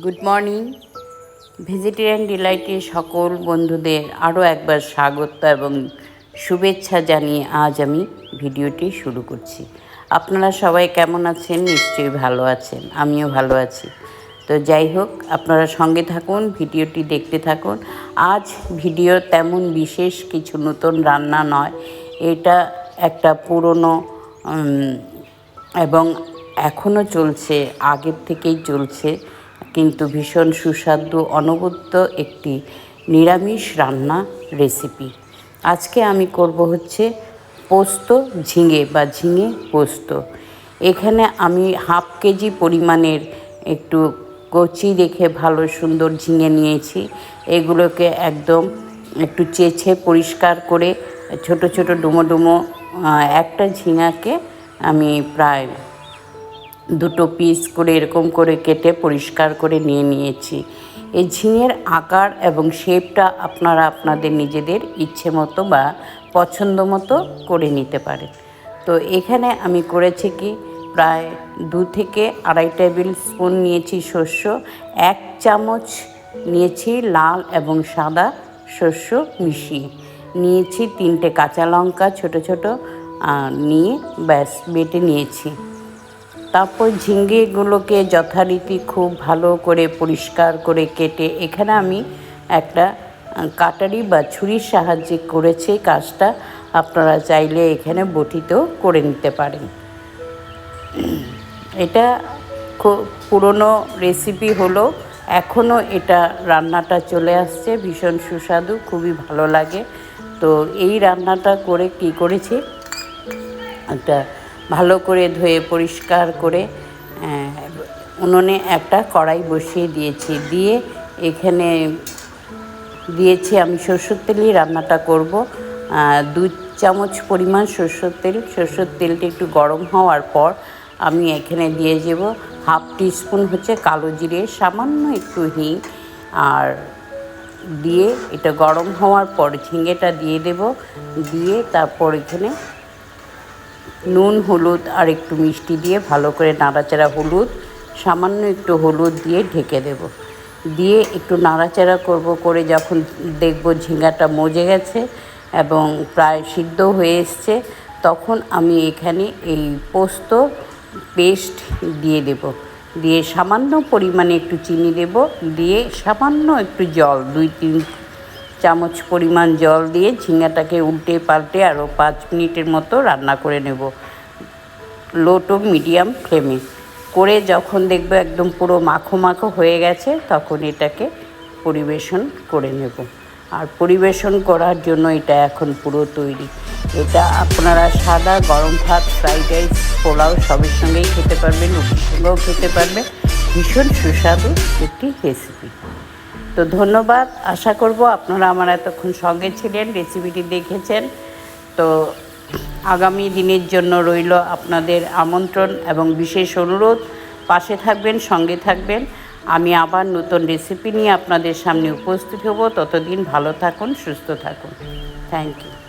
Good morning vegetarian ডিলাইটে সকল বন্ধুদের আরও একবার স্বাগত এবং শুভেচ্ছা জানিয়ে আজ আমি ভিডিওটি শুরু করছি। আপনারা সবাই কেমন আছেন? নিশ্চয়ই ভালো আছেন। আমিও ভালো আছি। তো যাই হোক, আপনারা সঙ্গে থাকুন, ভিডিওটি দেখতে থাকুন। আজ ভিডিও তেমন বিশেষ কিছু নতুন রান্না নয়। এটা একটা পুরনো এবং এখনও চলছে, আগের থেকেই চলছে। কিন্তু ভীষণ সুস্বাদু, অনবদ্য একটি নিরামিষ রান্না রেসিপি আজকে আমি করব হচ্ছে পোস্ত ঝিঙে বা ঝিঙে পোস্ত। এখানে আমি হাফ কেজি পরিমাণের একটু কচি রেখে ভালো সুন্দর ঝিঙে নিয়েছি। এগুলোকে একদম একটু চেছে পরিষ্কার করে ছোট ছোট ডুমো ডুমো একটা ঝিঙাকে আমি প্রায় দুটো পিস করে এরকম করে কেটে পরিষ্কার করে নিয়ে নিয়েছি। এই ঝিঙের আকার এবং শেপটা আপনারা আপনাদের নিজেদের ইচ্ছে মতো বা পছন্দ মতো করে নিতে পারেন। তো এখানে আমি করেছি কি, প্রায় দু থেকে আড়াই টেবিল স্পুন নিয়েছি শস্য, এক চামচ নিয়েছি লাল এবং সাদা শস্য মিশিয়ে। নিয়েছি তিনটে কাঁচা লঙ্কা ছোট ছোট নিয়ে ব্যাস বেটে নিয়েছি। তারপর ঝিঙ্গেগুলোকে যথারীতি খুব ভালো করে পরিষ্কার করে কেটে এখানে আমি একটা কাটারি বা ছুরির সাহায্যে করেছি কাজটা। আপনারা চাইলে এখানে বটিতেও করে নিতে পারেন। এটা খুব পুরনো রেসিপি হলো এখনও এটা রান্নাটা চলে আসছে, ভীষণ সুস্বাদু, খুবই ভালো লাগে। তো এই রান্নাটা করে কি করেছি? একটা ভালো করে ধুয়ে, পরিষ্কার করে উনুনে একটা কড়াই বসিয়ে দিয়েছি। দিয়ে এখানে দিয়েছি আমি সরষের তেলই রান্নাটা করব। দু চামচ পরিমাণ সরষের তেল। সরষের তেলটা একটু গরম হওয়ার পর আমি এখানে দিয়ে যাব হাফ টিস্পুন হচ্ছে কালো জিরে, সামান্য একটু হিং। আর দিয়ে এটা গরম হওয়ার পর ঝিঙেটা দিয়ে দেব। দিয়ে তারপর এখানে নুন, হলুদ আর একটু মিষ্টি দিয়ে ভালো করে নাড়াচাড়া হলুদ, সামান্য একটু হলুদ দিয়ে ঢেকে দেব। দিয়ে একটু নাড়াচাড়া করব করে যখন দেখব ঝিঙ্গাটা মজে গেছে এবং প্রায় সিদ্ধ হয়ে এসছে, তখন আমি এখানে এই পোস্ত পেস্ট দিয়ে দেব। দিয়ে সামান্য পরিমাণে একটু চিনি দেব। দিয়ে সামান্য একটু জল, দুই তিন চামচ পরিমাণ জল দিয়ে ঝিঙ্গাটাকে উল্টে পাল্টে আরও পাঁচ মিনিটের মতো রান্না করে নেব। লো টু মিডিয়াম ফ্লেমে। করে যখন দেখবে একদম পুরো মাখো মাখো হয়ে গেছে, তখন এটাকে পরিবেশন করে নেব। আর পরিবেশন করার জন্য এটা এখন পুরো তৈরি। এটা আপনারা সাদা গরম ভাত, ফ্রাইড রাইস, পোলাও সবের সঙ্গেই খেতে পারবেন, রুটির সঙ্গেও খেতে পারবেন। ভীষণ সুস্বাদু একটি রেসিপি তো ধন্যবাদ। আশা করব আপনারা আমার এতক্ষণ সঙ্গে ছিলেন রেসিপিটি দেখেছেন। তো আগামী দিনের জন্য রইল আপনাদের আমন্ত্রণ এবং বিশেষ অনুরোধ। পাশে থাকবেন, সঙ্গে থাকবেন। আমি আবার নতুন রেসিপি নিয়ে আপনাদের সামনে উপস্থিত হব। ততদিন ভালো থাকুন, সুস্থ থাকুন। Thank you